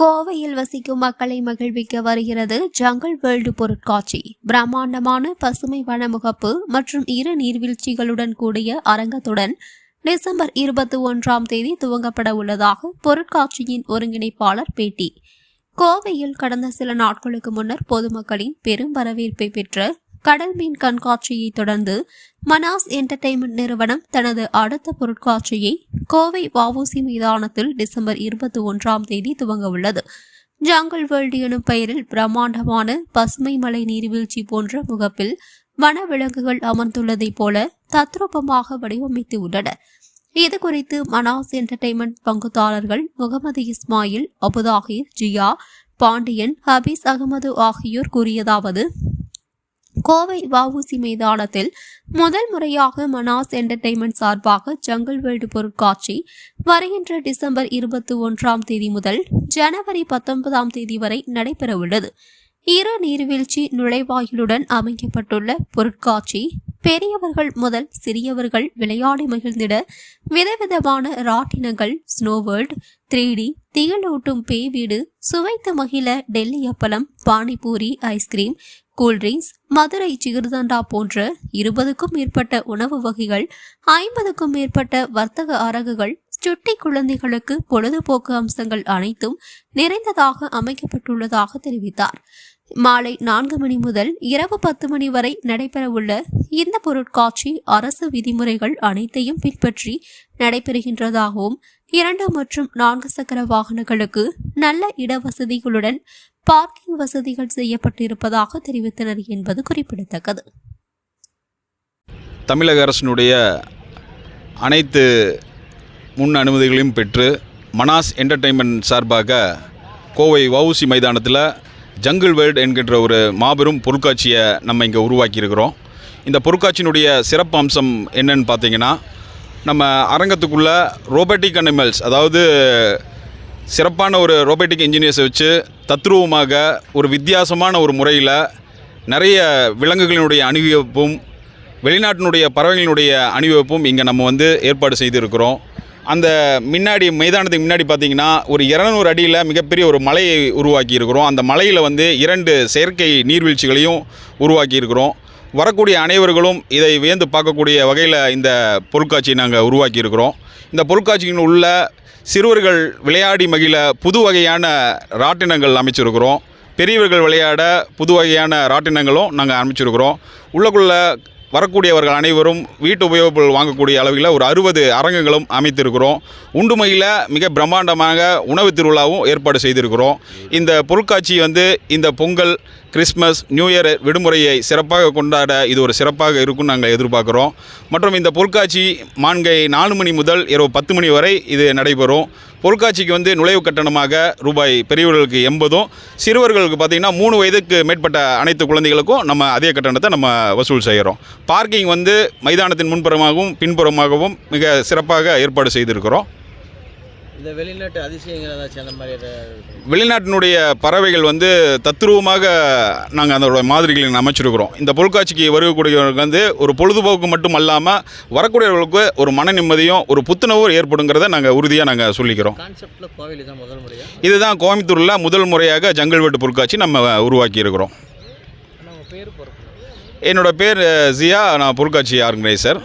கோவையில் வசிக்கும் மக்களை மகிழ்விக்க வருகிறது ஜங்கல் வேர்ல்டு பொருட்காட்சி. பிரம்மாண்டமான பசுமை வன முகப்பு மற்றும் இரு நீர்வீழ்ச்சிகளுடன் கூடிய அரங்கத்துடன் டிசம்பர் இருபத்தி ஒன்றாம் தேதி துவங்கப்பட உள்ளதாக பொருட்காட்சியின் ஒருங்கிணைப்பாளர் பேட்டி. கோவையில் கடந்த சில நாட்களுக்கு முன்னர் பொதுமக்களின் பெரும் வரவேற்பை பெற்ற கடல் மீன் கண்காட்சியை தொடர்ந்து மனாஸ் என்டர்டைன்மெண்ட் நிறுவனம் தனது அடுத்த பொருட்காட்சியை கோவை வஉசி மைதானத்தில் டிசம்பர் இருபத்தி ஒன்றாம் தேதி துவங்க உள்ளது. ஜாங்கல் வேர்ல்டு எனும் பெயரில் பிரம்மாண்டமான பசுமை மலை நீர்வீழ்ச்சி போன்ற முகப்பில் வனவிலங்குகள் அமர்ந்துள்ளதைப் போல தத்ரூபமாக வடிவமைத்து உள்ளனர் இது குறித்து மனாஸ் என்டர்டைன்மெண்ட் பங்குதாரர்கள் முகமது இஸ்மாயில் அபுதாஹிர் ஜியா பாண்டியன் ஹபீஸ் அகமது ஆகியோர் கூறியதாவது கோவை வஉசி மைதானத்தில் முதல் முறையாக மனாஸ் என்டர்டைன்மெண்ட் சார்பாக ஜங்கல் வேர்ல்டு பொருட்காட்சி வருகின்ற டிசம்பர் இருபத்தி ஒன்றாம் தேதி முதல் ஜனவரி பத்தொன்பதாம் தேதி வரை நடைபெறவுள்ளது. இரு நீர்வீழ்ச்சி நுழைவாயிலுடன் அமைக்கப்பட்டுள்ள பொருட்காட்சி பெரியவர்கள் முதல் சிறியவர்கள் விளையாடி மகிழ்ந்திட விதவிதமான ராட்டினங்கள் ஸ்னோவேர்ட் த்ரீ டி திகழூட்டும் பேய் வீடு சுவைத்து மகிழ டெல்லி அப்பளம் panipuri ice cream cool drinks Madurai சிகிர்தண்டா போன்ற இருபதுக்கும் மேற்பட்ட உணவு வகைகள் ஐம்பதுக்கும் மேற்பட்ட வர்த்தக அரங்குகள் சுட்டி குழந்தைகளுக்கு பொழுதுபோக்கு அம்சங்கள் அனைத்தும் நிறைந்ததாக அமைக்கப்பட்டுள்ளதாக தெரிவித்தார். மாலை நான்கு மணி முதல் இரவு பத்து மணி வரை நடைபெறவுள்ள இந்த பொருட்காட்சி அரசு விதிமுறைகள் அனைத்தையும் பின்பற்றி நடைபெறுகின்றதாகவும் இரண்டு மற்றும் நான்கு சக்கர வாகனங்களுக்கு நல்ல இடவசதிகளுடன் பார்க்கிங் வசதிகள் செய்யப்பட்டிருப்பதாக தெரிவித்தனர் என்பது குறிப்பிடத்தக்கது. தமிழக அரசினுடைய அனைத்து முன் அனுமதிகளையும் பெற்று மனாஸ் என்டர்டெயின்மெண்ட் சார்பாக கோவை வவுசி மைதானத்தில் ஜங்கிள் வேர்ல்டு என்கின்ற ஒரு மாபெரும் பொருட்காட்சியை நம்ம இங்கே உருவாக்கியிருக்கிறோம். இந்த பொருட்காட்சியினுடைய சிறப்பு அம்சம் என்னன்னு பார்த்தீங்கன்னா நம்ம அரங்கத்துக்குள்ளே ரோபோட்டிக் அனிமல்ஸ் அதாவது சிறப்பான ஒரு ரோபோட்டிக் இன்ஜினியர்ஸை வச்சு தத்ரூபமாக ஒரு வித்தியாசமான ஒரு முறையில் நிறைய விலங்குகளினுடைய அணிவகுப்பும் வெளிநாட்டினுடைய பறவைகளினுடைய அணிவகுப்பும் இங்கே நம்ம வந்து ஏற்பாடு செய்திருக்கிறோம். அந்த முன்னாடி மைதானத்துக்கு முன்னாடி பார்த்தீங்கன்னா ஒரு இரநூறு அடியில் மிகப்பெரிய ஒரு மலையை உருவாக்கி இருக்கிறோம் அந்த மலையில் வந்து இரண்டு செயற்கை நீர்வீழ்ச்சிகளையும் உருவாக்கி இருக்கிறோம் வரக்கூடிய அனைவர்களும் இதை வியந்து பார்க்கக்கூடிய வகையில் இந்த பொருட்காட்சியை நாங்கள் உருவாக்கி இருக்கிறோம் இந்த பொருட்காட்சியின் உள்ள சிறுவர்கள் விளையாடி மகிழ புது வகையான ராட்டினங்கள் அமைச்சிருக்கிறோம். பெரியவர்கள் விளையாட புது வகையான ராட்டினங்களும் நாங்கள் அமைச்சிருக்கிறோம். உள்ளக்குள்ள வரக்கூடியவர்கள் அனைவரும் வீட்டு உபயோகப் வாங்கக்கூடிய அளவில் ஒரு அறுபது அரங்குகளும் அமைத்திருக்கிறோம். உண்டுமையில் மிக பிரம்மாண்டமாக உணவு திருவிழாவும் ஏற்பாடு செய்திருக்கிறோம். இந்த பொருட்காட்சி வந்து இந்த பொங்கல் கிறிஸ்மஸ் நியூ இயர் விடுமுறையை சிறப்பாக கொண்டாட இது ஒரு சிறப்பாக இருக்கும்னு நாங்கள் எதிர்பார்க்குறோம். மற்றும் இந்த பொருட்காட்சி மான்கை நாலு மணி முதல் இரவு பத்து மணி வரை இது நடைபெறும். பொருட்காட்சிக்கு வந்து நுழைவு கட்டணமாக ரூபாய் பெரியவர்களுக்கு எண்பதும் சிறுவர்களுக்கு பார்த்திங்கன்னா மூணு வயதுக்கு மேற்பட்ட அனைத்து குழந்தைகளுக்கும் நம்ம அதே கட்டணத்தை நம்ம வசூல் செய்கிறோம் பார்க்கிங் வந்து மைதானத்தின் முன்புறமாகவும் பின்புறமாகவும் மிக சிறப்பாக ஏற்பாடு செய்திருக்கிறோம். இந்த வெளிநாட்டு அதிசயங்கள் ஏதாச்சும் அந்த மாதிரி வெளிநாட்டினுடைய பறவைகள் வந்து தத்ரூபமாக நாங்கள் அதோட மாதிரிகளை அமைச்சிருக்கிறோம். இந்த பொருட்காட்சிக்கு வருகக்கூடியவர்களுக்கு வந்து ஒரு பொழுதுபோக்கு மட்டும் அல்லாமல் வரக்கூடியவர்களுக்கு ஒரு மன நிம்மதியும் ஒரு புத்துணர்வும் ஏற்படுங்கிறத நாங்கள் உறுதியாக நாங்கள் சொல்லிக்கிறோம். இதுதான் கோயம்புத்தூரில் முதல் முறையாக ஜங்கல் வெட்டு பொருட்காட்சி நம்ம உருவாக்கி இருக்கிறோம். என்னோட பேர் ஜியா நான் பொருட்காட்சி ஆர்கனைசர்.